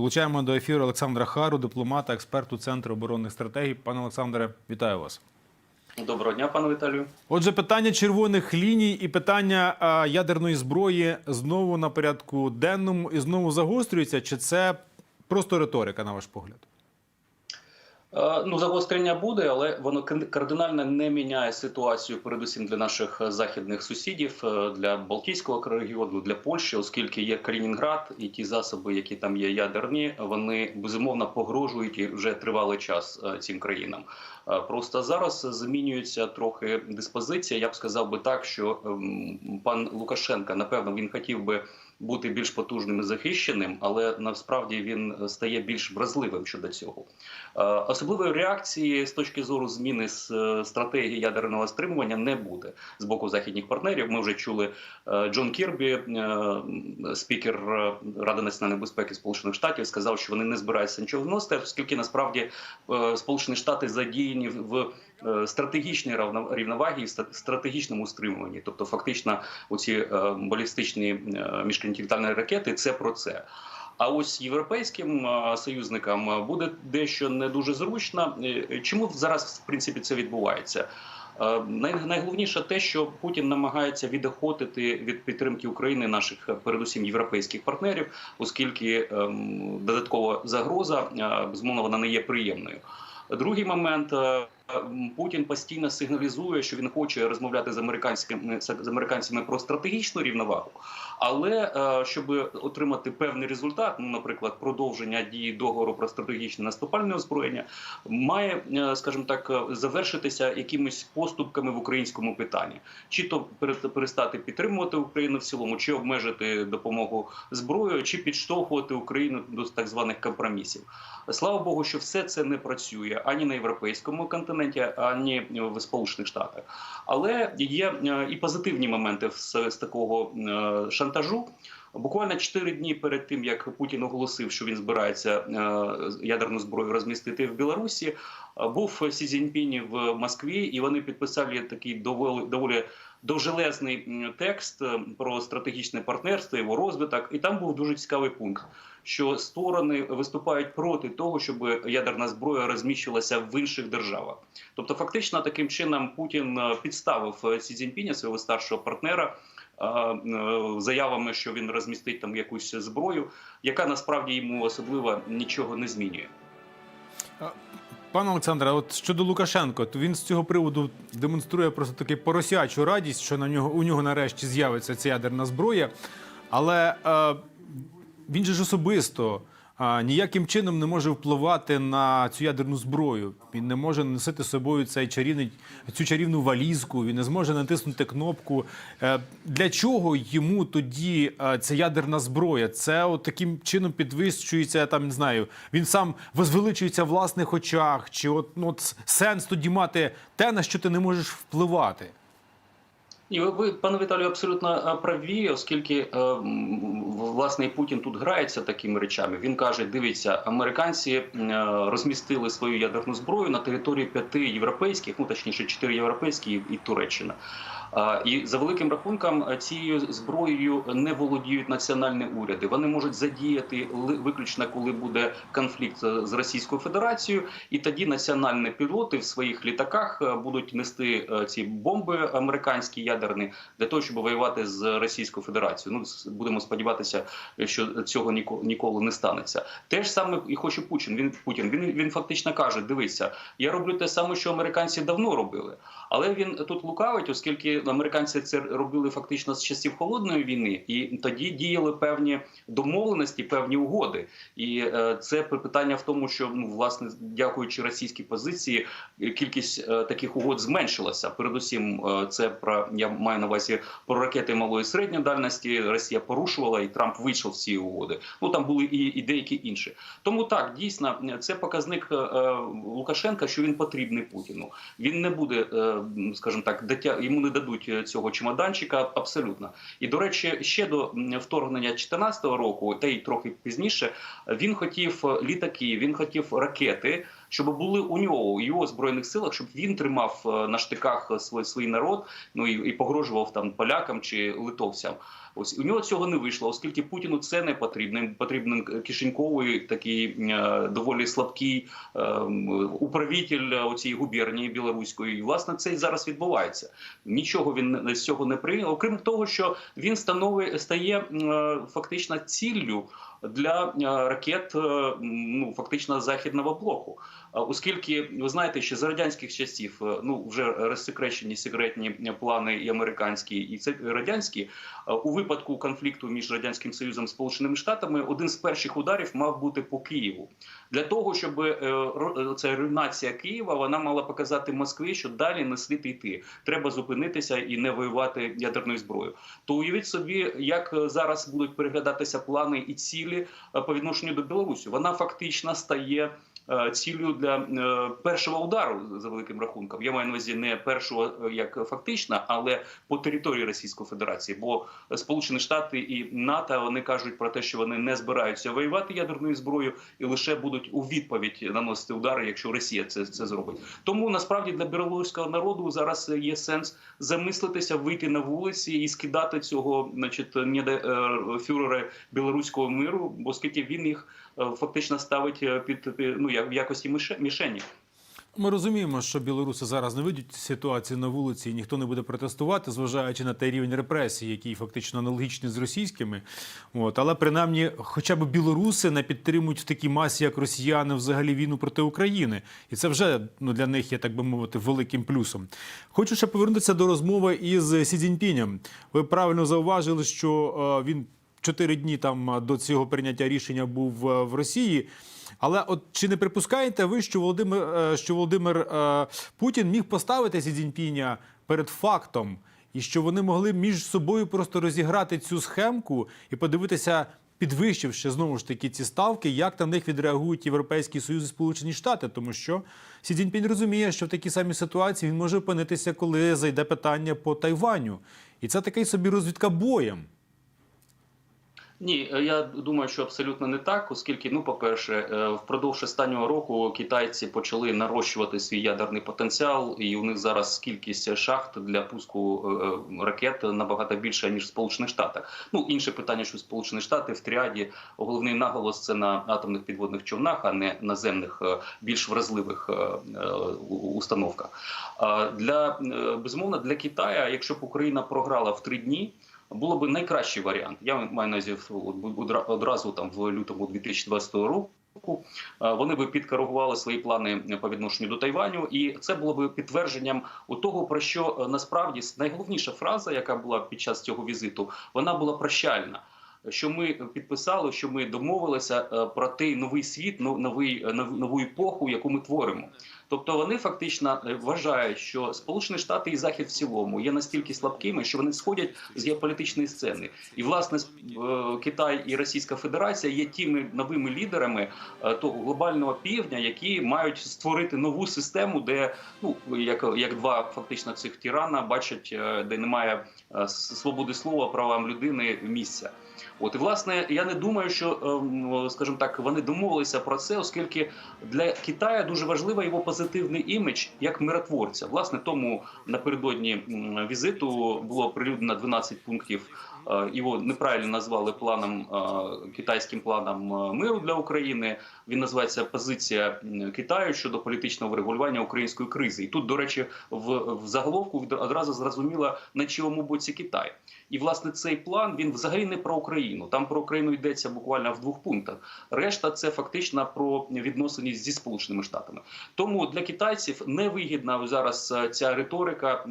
Долучаємо до ефіру Олександра Хару, дипломата, експерту Центру оборонних стратегій. Пане Олександре, вітаю вас. Доброго дня, пане Віталію. Отже, питання червоних ліній і питання ядерної зброї знову на порядку денному і знову загострюється. Чи це просто риторика, на ваш погляд? Е, Ну, загострення буде, але воно кардинально не міняє ситуацію, передусім для наших е, західних сусідів, е, для Балтійського регіону, для Польщі, оскільки є Калінінград і ті засоби, які там є ядерні, вони безумовно погрожують і вже тривалий час цим країнам. Просто зараз змінюється трохи диспозиція. Я б сказав би так, що ем, пан Лукашенка, напевно, він хотів би бути більш потужним і захищеним, але насправді він стає більш вразливим щодо цього. Е, Особливої реакції з точки зору зміни е, стратегії ядерного стримування не буде з боку західних партнерів. Ми вже чули е, Джон Кірбі, е, спікер е, Ради національної безпеки Сполучених Штатів, сказав, що вони не збираються нічого вносити, оскільки насправді е, Сполучені Штати задіяні в е, стратегічній равно- рівновагі, і стратегічному стримуванні, тобто фактично оці е, балістичні е, міжконтинентальні ракети, це про це. А ось європейським е, союзникам е, буде дещо не дуже зручно. Е, Чому зараз в принципі це відбувається? Е, Найголовніше те, що Путін намагається відохотити від підтримки України наших е, передусім європейських партнерів, оскільки ем, додаткова загроза е, безумовно вона не є приємною. Другий момент. Е, Путін постійно сигналізує, що він хоче розмовляти з американськими з американцями про стратегічну рівновагу, але е, щоб отримати певний результат, ну, наприклад, продовження дії договору про стратегічне наступальне озброєння, має, е, скажімо так, е, завершитися якимись поступками в українському питанні, чи то перестати підтримувати Україну в цілому, чи обмежити допомогу зброєю, чи підштовхувати Україну до так званих компромісів. Слава Богу, що все це не працює ані на європейському континенті, ані в Сполучених Штатах. Але є е, і позитивні моменти з, з такого е, шантажу. Буквально 4 дні перед тим, як Путін оголосив, що він збирається е, ядерну зброю розмістити в Білорусі, був Сі Цзіньпінь в Москві, і вони підписали такий доволі, доволі довжелезний текст е, про стратегічне партнерство, його розвиток. І там був дуже цікавий пункт, що сторони виступають проти того, щоб ядерна зброя розміщувалася в інших державах. Тобто, фактично, таким чином Путін е, підставив Сі Цзіньпіня, свого старшого партнера. Е, Заявами, що він розмістить там якусь зброю, яка насправді йому особливо нічого не змінює. Пане Олександре, от щодо Лукашенко, то він з цього приводу демонструє просто таки поросячу радість, що на нього у нього нарешті з'явиться ця ядерна зброя. Але е, він же ж особисто ніяким чином не може впливати на цю ядерну зброю. Він не може носити з собою цей чарівний, цю чарівну валізку, він не зможе натиснути кнопку. Е, для чого йому тоді е, ця ядерна зброя? Це от таким чином підвищується, там не знаю, він сам возвеличується в власних очах, чи от, ну, от сенс тоді мати те, на що ти не можеш впливати. І ви, пане Віталію, абсолютно е, праві, оскільки е, власне Путін тут грається такими речами. Він каже: дивіться, американці е, розмістили свою ядерну зброю на території п'яти європейських, ну точніше, чотири європейські і Туреччина. І за великим рахунком е, цією зброєю не володіють національні уряди. Вони можуть задіяти виключно, коли буде конфлікт е, з Російською Федерацією, і тоді національні пілоти в своїх літаках е, будуть нести ці бомби американські ядерні для того, щоб воювати з Російською Федерацією. Ну будемо сподіватися, що цього ніко- ніколи не станеться. Те ж саме і хоче Путін. Він Путін. Він він фактично каже: дивися, я роблю те саме, що американці давно робили. Але він тут лукавить, оскільки американці це робили фактично з часів холодної війни, і тоді діяли певні домовленості, певні угоди. І е, це питання в тому, що ну власне, дякуючи російській позиції, кількість е, таких угод зменшилася. Передусім, е, це про я маю на увазі про ракети малої і середньої дальності. Росія порушувала, і Трамп вийшов з цієї угоди. Ну там були і, і деякі інші. Тому так дійсно це показник Лукашенка, що він потрібний Путіну. Він не буде, скажімо так, йому не дадуть е, цього чемоданчика абсолютно. І до речі, ще до вторгнення 2014 року, та й трохи пізніше, він хотів е, літаки, він хотів ракети. Щоб були у нього у його збройних силах, щоб він тримав е, на штиках свій, свій народ, ну і, і погрожував там полякам чи литовцям. Ось у нього цього не вийшло, оскільки Путіну це не потрібно. Потрібен кишеньковий такий е, доволі слабкий е, управитель оцієї губернії білоруської. І власне це і зараз відбувається. Нічого він з цього не прийняв, окрім того, що він становить стає е, фактично ціллю для е, ракет, е, ну фактично західного блоку. Оскільки ви знаєте, що за радянських часів е, ну вже розсекречені секретні плани і американські, і це радянські е, у випадку конфлікту між радянським союзом і сполученими штатами один з перших ударів мав бути по Києву для того, щоб е, ця руйнація Києва вона мала показати Москві, що далі не слід йти. Треба зупинитися і не воювати ядерною зброєю. То уявіть собі, як е, зараз будуть переглядатися плани і цілі е, по відношенню до Білорусі. Вона фактично стає. Е, Ціллю для е, першого удару за великим рахунком. Я маю на увазі не першого е, як фактично, але по території Російської Федерації. Бо Сполучені Штати і НАТО вони кажуть про те, що вони не збираються воювати ядерною зброєю і лише будуть у відповідь наносити удари, якщо Росія це, це зробить. Тому насправді для білоруського народу зараз є сенс замислитися, вийти на вулиці і скидати цього, значить, ніде е, фюрера білоруського миру, оскільки він їх фактично ставить е, під, під ну як в якості мішені. Ми розуміємо, що білоруси зараз не вийдуть з ситуації на вулиці, і ніхто не буде протестувати, зважаючи на той рівень репресій, який фактично аналогічний з російськими. От але принаймні, хоча б білоруси не підтримують в такій масі, як росіяни, взагалі війну проти України, і це вже ну для них є так би мовити великим плюсом. Хочу ще повернутися до розмови із Сі Цзіньпінем. Ви правильно зауважили, що е, він чотири дні там до цього прийняття рішення був е, в Росії. Але от чи не припускаєте ви, що Володимир, е, що Володимир е, Путін міг поставити Сі Цзіньпіня перед фактом, і що вони могли між собою просто розіграти цю схемку і подивитися, підвищивши знову ж таки ці ставки, як на них відреагують Європейський Союз і Сполучені Штати, тому що Сі Цзіньпінь розуміє, що в такій самій ситуації він може опинитися, коли зайде питання по Тайваню, і це такий собі розвідка боєм. Ні, е, я думаю, що абсолютно не так, оскільки, ну, по-перше, е, впродовж останнього року китайці почали нарощувати свій ядерний потенціал, і у них зараз кількість шахт для пуску е, ракет набагато більша ніж в Сполучених Штатах. Ну інше питання, що Сполучені Штати в тріаді головний наголос це на атомних підводних човнах, а не наземних більш вразливих установках. Для безумовно для Китаю, якщо б Україна програла в три дні було б найкращий варіант. Я маю на увазі одразу там в лютому 2020 року. е, Вони би підкоригували свої плани по відношенню до Тайваню, і це було б підтвердженням у того, про що е, насправді найголовніша фраза, яка була під час цього візиту, вона була прощальна. Що ми підписали, що ми домовилися е, про той новий світ, ну, новий нову епоху, яку ми творимо. Тобто вони фактично е, вважають, що Сполучені Штати і Захід в цілому є настільки слабкими, що вони сходять з геополітичної сцени. І власне е, Китай і Російська Федерація є тими новими лідерами е, того глобального півдня, які мають створити нову систему, де ну як, як два фактично цих тирана бачать, де немає свободи слова, правам людини місця. От і власне я не думаю, що ем, скажімо так, вони домовилися про це, оскільки для Китаю дуже важливий його позитивний імідж як миротворця. Власне, тому напередодні візиту було прилюднено 12 пунктів. Е, Його неправильно назвали планом е, китайським планом е, миру для України. Він називається позиція Китаю щодо політичного врегулювання української кризи. І тут, до речі, в, в заголовку одразу зрозуміло на чому боці Китай. І власне цей план він взагалі не про Україну. Там про Україну йдеться буквально в двох пунктах. Решта це фактично про відносини зі Сполученими Штатами. Тому для китайців невигідна зараз ця риторика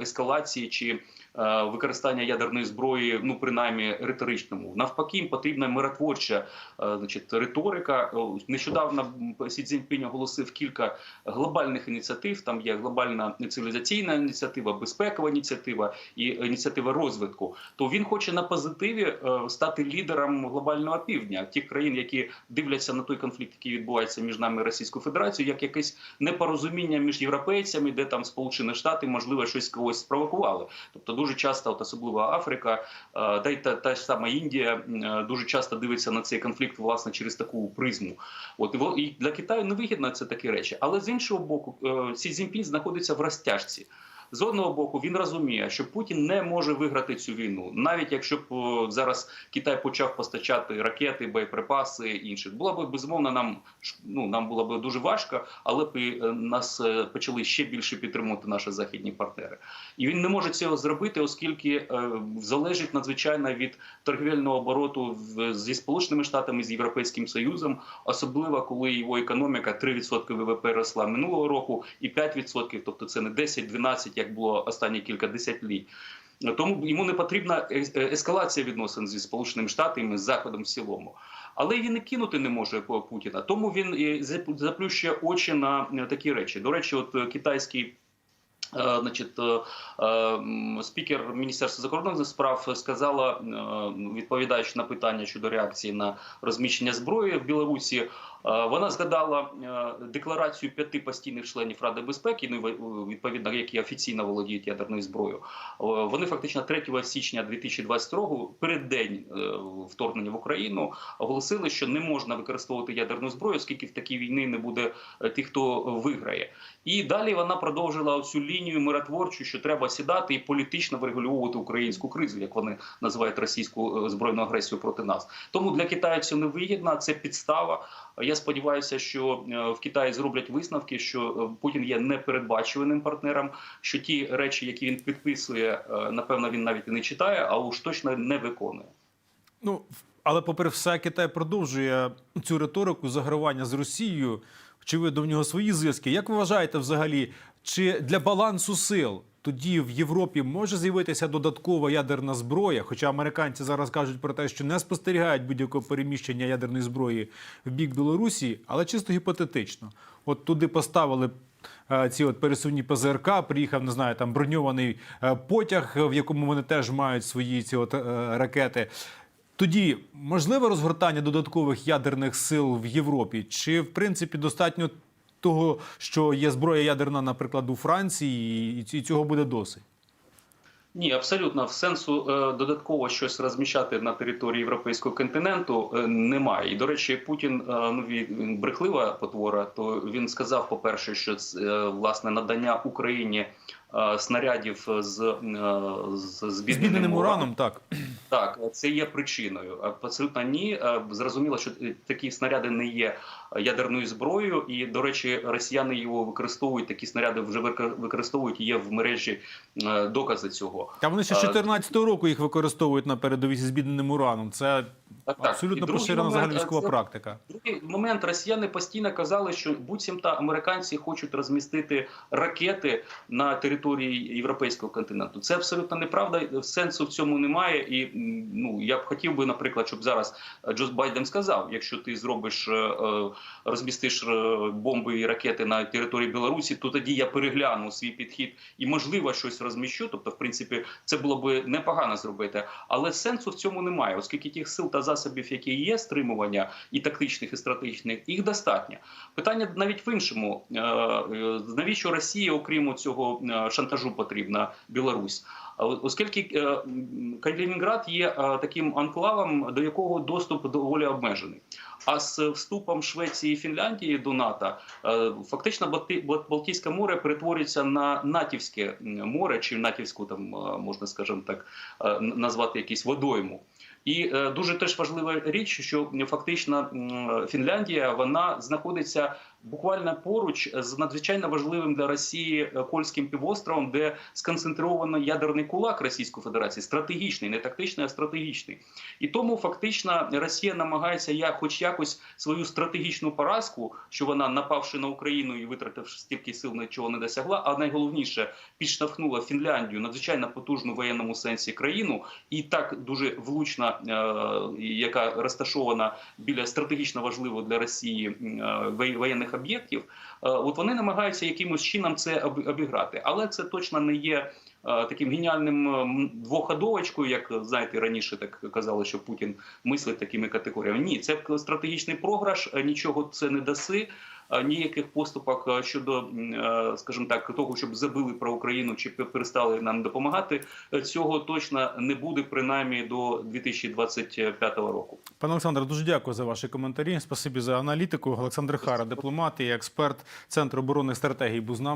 ескалації чи використання ядерної зброї, ну принаймні риторичному. Навпаки, їм потрібна миротворча е, значить, риторика. Нещодавно Сі Цзіньпінь оголосив кілька глобальних ініціатив. Там є глобальна цивілізаційна ініціатива, безпекова ініціатива і ініціатива розвитку. То він хоче на позитиві е, стати лідером глобального півдня, тих країн, які дивляться на той конфлікт, який відбувається між нами і Російською Федерацією, як якесь непорозуміння між європейцями, де там Сполучені Штати можливо щось когось спровокували. Тобто дуже часто, от особливо Африка, е, та й та, та ж сама Індія е, дуже часто дивиться на цей конфлікт власне через таку призму. От і для Китаю невигідно це такі речі. Але з іншого боку, е, Сі Цзіньпін знаходиться в розтяжці. З одного боку, він розуміє, що Путін не може виграти цю війну, навіть якщо б зараз Китай почав постачати ракети, боєприпаси і інше. Було б безумовно нам ну нам було б дуже важко, але б е, нас е, почали ще більше підтримувати наші західні партнери. І він не може цього зробити, оскільки е, залежить надзвичайно від торгівельного обороту зі Сполученими Штатами з Європейським Союзом, особливо коли його економіка 3% ВВП росла минулого року і 5%, тобто це не 10-12, як було останні кілька десятиліть. Тому йому не потрібна е- е- ескалація відносин зі Сполученими Штатами з Заходом в цілому. Але він і кинути не може Путіна. Тому він і заплющує очі на е, такі речі. До речі, от е, китайський. е, Значить, е, е, спікер Міністерства закордонних справ сказала, е, відповідаючи на питання щодо реакції на розміщення зброї в Білорусі, е, вона згадала е, декларацію п'яти постійних членів Ради безпеки, ну, відповідно, які офіційно володіють ядерною зброєю. Е, Вони фактично 3 січня 2022 року, перед день е, вторгнення в Україну, оголосили, що не можна використовувати ядерну зброю, оскільки в такій війни не буде е, тих, хто виграє. І далі вона продовжила цю лінію миротворчу, що треба сідати і політично врегульовувати українську кризу, як вони називають російську е, збройну агресію проти нас. Тому для Китаю це не вигідно, це підстава. Я сподіваюся, що е, в Китаї зроблять висновки, що е, Путін є непередбачуваним партнером, що ті речі, які він підписує, е, напевно, він навіть і не читає, а уж точно не виконує. Ну, але попри все, Китай продовжує цю риторику загравання з Росією. Очевидно, в нього свої зв'язки. Як ви вважаєте, взагалі, чи для балансу сил тоді в Європі може з'явитися додаткова ядерна зброя? Хоча американці зараз кажуть про те, що не спостерігають будь-якого переміщення ядерної зброї в бік Білорусі, але чисто гіпотетично. От туди поставили е, ці от пересувні ПЗРК, приїхав, не знаю, там броньований е, потяг, в якому вони теж мають свої ці от е, ракети. Тоді можливе розгортання додаткових ядерних сил в Європі? Чи в принципі достатньо того, що є зброя ядерна, наприклад, у Франції, і- цього буде досить? Ні, абсолютно в сенсу е, додатково щось розміщати на території європейського континенту е, немає. І до речі, Путін е, ну він брехлива потвора. То він сказав, по перше, що власне надання Україні снарядів з, з збідненим ураном. так. Так, це є причиною. Абсолютно ні. Зрозуміло, що такі снаряди не є ядерною зброєю, і до речі, росіяни його використовують. Такі снаряди вже використовують. Є в мережі е, докази цього. Та вони ще з А, 14-го року їх використовують на передовій зі збідненим ураном. Це Так, так. Абсолютно поширена момент, взагалі військова це- практика. Другий момент росіяни постійно казали, що буцімто американці хочуть розмістити ракети на території європейського континенту. Це абсолютно неправда. Сенсу в цьому немає. І ну я б хотів би, наприклад, щоб зараз Джос Байден сказав: якщо ти зробиш е, е, розмістиш е, бомби і ракети на території Білорусі, то тоді я перегляну свій підхід і можливо щось розміщу. Тобто, в принципі, це було би непогано зробити, але сенсу в цьому немає, оскільки тих сил та засобів, які є, стримування і тактичних, і стратегічних, їх достатньо. Питання навіть в іншому: Е, е, навіщо Росія, окрім цього шантажу, потрібна Білорусь? Оскільки е, Калінінград є е, таким анклавом, до якого доступ доволі обмежений. А з вступом Швеції і Фінляндії до НАТО е, фактично Балтійське море перетворюється на натівське море, чи натівську там можна, скажімо так, назвати якийсь водойму. І дуже теж важлива річ, що фактично Фінляндія вона знаходиться буквально поруч з надзвичайно важливим для Росії е, Кольським півостровом, де сконцентровано ядерний кулак Російської Федерації, стратегічний, не тактичний, а стратегічний. І тому фактично Росія намагається я, хоч якось свою стратегічну поразку, що вона напавши на Україну і витративши стільки сил, нічого не досягла. А найголовніше підштовхнула Фінляндію, надзвичайно потужну в воєнному сенсі країну, і так дуже влучна, е, яка розташована біля стратегічно важливого для Росії е, об'єктів. Е, От вони намагаються якимось чином це обіграти, але це точно не є. е, Таким геніальним ем, двоходовочкою, як знаєте, раніше так казали, що Путін мислить такими категоріями. Ні, це стратегічний програш, е, нічого це не даси. Е, ніяких поступок е, щодо, е, скажімо так, того, щоб забили про Україну чи перестали нам допомагати, цього точно не буде принаймні до 2025 року. Пане Олександре, дуже дякую за ваші коментарі. Спасибі за аналітику. Олександр Хара, дипломат і експерт Центру оборонних стратегій, був з нами.